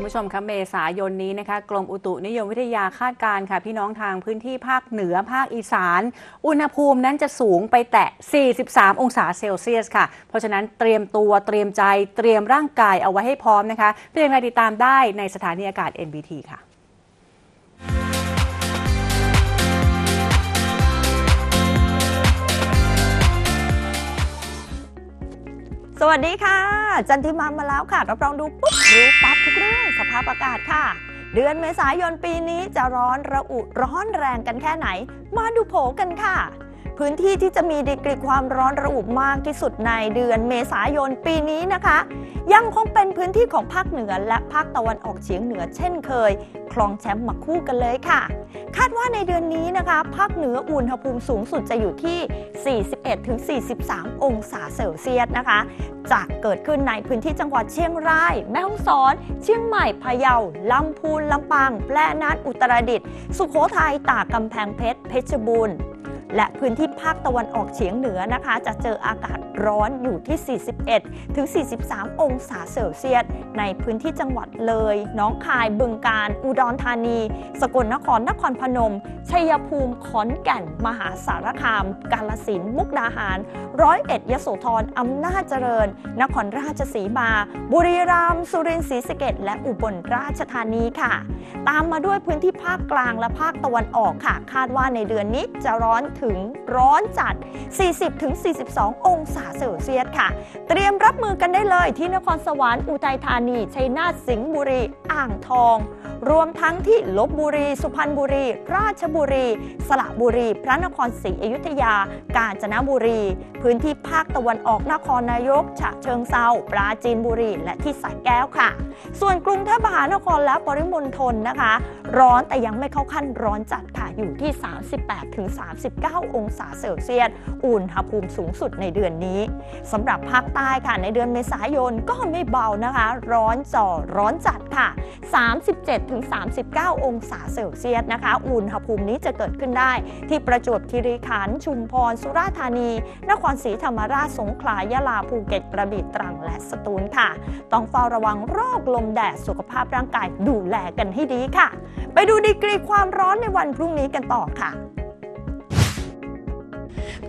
คุณผู้ชมคะเมษายนนี้นะคะกรมอุตุนิยมวิทยาคาดการณ์ค่ะ พี่น้องทางพื้นที่ภาคเหนือภาคอีสาน อุณหภูมินั้นจะสูงไปแตะ 43 องศาเซลเซียสค่ะ เพราะฉะนั้นเตรียมตัวเตรียมใจเตรียมร่างกายเอาไว้ให้พร้อมนะคะเตรียมรายติดตามได้ในสถานีอากาศ NBT ค่ะ สวัสดีค่ะ จันทิมามาแล้วค่ะรับรองดูปุ๊บรู้ปั๊บทุกเรื่องสภาพอากาศค่ะ เดือนเมษายนปีนี้จะร้อนระอุร้อนแรงกันแค่ไหน มาดูโผกันค่ะ พื้นที่ที่จะมีดีกรีความร้อนระอุมากที่สุดในเดือนเมษายนปีนี้นะคะ ยังคงเป็นพื้นที่ของภาคเหนือและภาคตะวันออกเฉียงเหนือเช่นเคย คลองแชมป์มาคู่กันเลยค่ะ คาดว่าในเดือนนี้นะคะ ภาคเหนืออุณหภูมิสูงสุดจะอยู่ที่ 41-43 องศาเซลเซียสนะคะ จะเกิดขึ้นในพื้นที่จังหวัดเชียงราย แม่ฮ่องสอน เชียงใหม่พะเยาลำพูนลำปางแพร่น่านอุตรดิตถ์สุโขทัยตากกำแพงเพชรเพชรบูรณ์ และพื้นที่ภาคตะวันออกเฉียงเหนือนะคะ จะเจออากาศร้อนอยู่ที่ 41 ถึง 43 องศาเซลเซียส ในพื้นที่จังหวัดเลย น้องคาย บึงกาฬ อุดรธานี สกลนคร นครพนม ชัยภูมิ ขอนแก่น มหาสารคาม กาลสิน มุกดาหาร ร้อยเอ็ด ยโสธร อำนาจเจริญ นครราชสีมา บุรีรัมย์ สุรินทร์ ศรีสะเกษและอุบลราชธานีค่ะ ตามมาด้วยพื้นที่ภาคกลางและภาคตะวันออกค่ะ คาดว่าในเดือนนี้จะร้อนถึงร้อนจัด 40-42 องศาเซลเซียสค่ะ เตรียมรับมือกันได้เลยที่นครสวรรค์อุทัยธานีชัยนาทสิงห์บุรี อ่างทอง รวมทั้งที่ลบบุรี สุพรรณบุรี ราชบุรี สระบุรี พระนครศรีอยุธยา กาญจนบุรี พื้นที่ภาคตะวันออกนครนายก ฉะเชิงเซาปราจีนบุรี และที่สระแก้วค่ะ ส่วนกรุงเทพมหานครและปริมณฑลนะคะ ร้อนแต่ยังไม่เข้าขั้นร้อนจัดค่ะ อยู่ที่ 38-39 องศาเซลเซียส อุณหภูมิสูงสุดในเดือนนี้สำหรับภาคใต้ค่ะในเดือนเมษายนก็ไม่เบานะคะ ร้อนจ่อร้อนจัดค่ะ 37-39 องศาเซลเซียสนะคะ อุณหภูมินี้จะเกิดขึ้นได้ ที่ประจวบคีรีขันธ์ชุมพร สุราษฎร์ธานี นครศรีธรรมราชสงขลายะลาภูเก็ตกระบี่ตรังและสตูลค่ะ ต้องเฝ้าระวังโรคลมแดดสุขภาพร่างกายดูแลกันให้ดีค่ะ ไปดูดีกรีความร้อนในวันพรุ่งนี้กันต่อค่ะ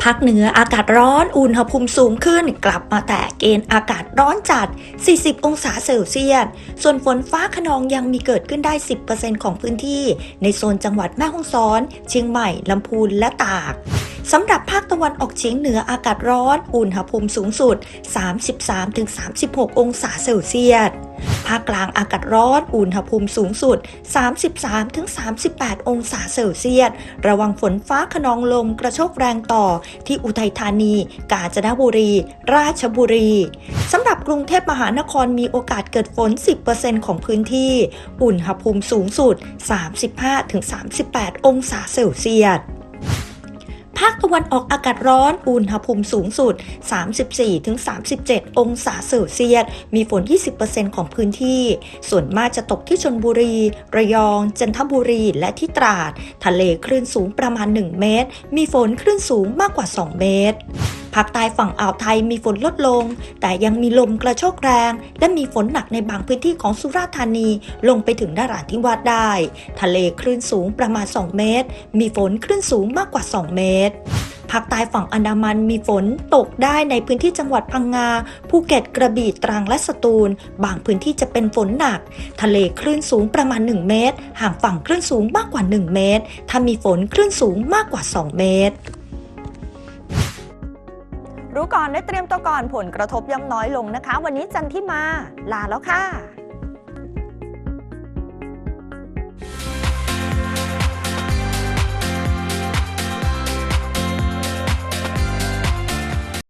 ภาคเหนืออากาศร้อนอุณหภูมิสูงขึ้น กลับมาแตะเกณฑ์อากาศร้อนจัด 40 องศาเซลเซียส ส่วนฝนฟ้าขนองยังมีเกิดขึ้นได้ 10%ของพื้นที่ ในโซนจังหวัดแม่ฮ่องสอน เชียงใหม่ ลำพูนและตาก สำหรับภาคตะวันออกเฉียงเหนืออากาศร้อน อุณหภูมิสูงสุด 33-36 องศาเซลเซียส ภาคกลางอากาศร้อน อุณหภูมิสูงสุด 33-38 องศาเซลเซียส ระวังฝนฟ้าขนองลมกระโชกแรงต่อที่อุทัยธานี กาญจนบุรี ราชบุรีสำหรับกรุงเทพมหานครมีโอกาสเกิดฝน 10%ของพื้นที่ อุณหภูมิสูงสุด 35-38 องศาเซลเซียส ภาคตะวันออกอากาศร้อน อุณหภูมิสูงสุด 34-37 องศาเซลเซียส มีฝน 20%ของพื้นที่ ส่วนมากจะตกที่ชนบุรี ระยอง จันทบุรี และที่ตราด ทะเลคลื่นสูงประมาณ 1 เมตร มีฝนคลื่นสูงมากกว่า 2 เมตร ภาคใต้ฝั่งอ่าวไทยมีฝนลดลง แต่ยังมีลมกระโชกแรง และมีฝนหนักในบางพื้นที่ของสุราษฎร์ธานี ลงไปถึงนราธิวาสได้ ทะเลคลื่นสูงประมาณ 2 เมตร มีฝนคลื่นสูงมากกว่า 2 เมตรภาคใต้ฝั่งอันดามันมีฝนตกได้ในพื้นที่จังหวัดพังงา ภูเก็ตกระบี่ตรังและสตูล บางพื้นที่จะเป็นฝนหนัก ทะเลคลื่นสูงประมาณ 1 เมตร ห่างฝั่งคลื่นสูงมากกว่า 1 เมตร ถ้ามีฝนคลื่นสูงมากกว่า 2 เมตร รู้ก่อนได้เตรียมตัวก่อนผลกระทบย่อมน้อยลงนะคะ วันนี้จันที่มาลาแล้วค่ะ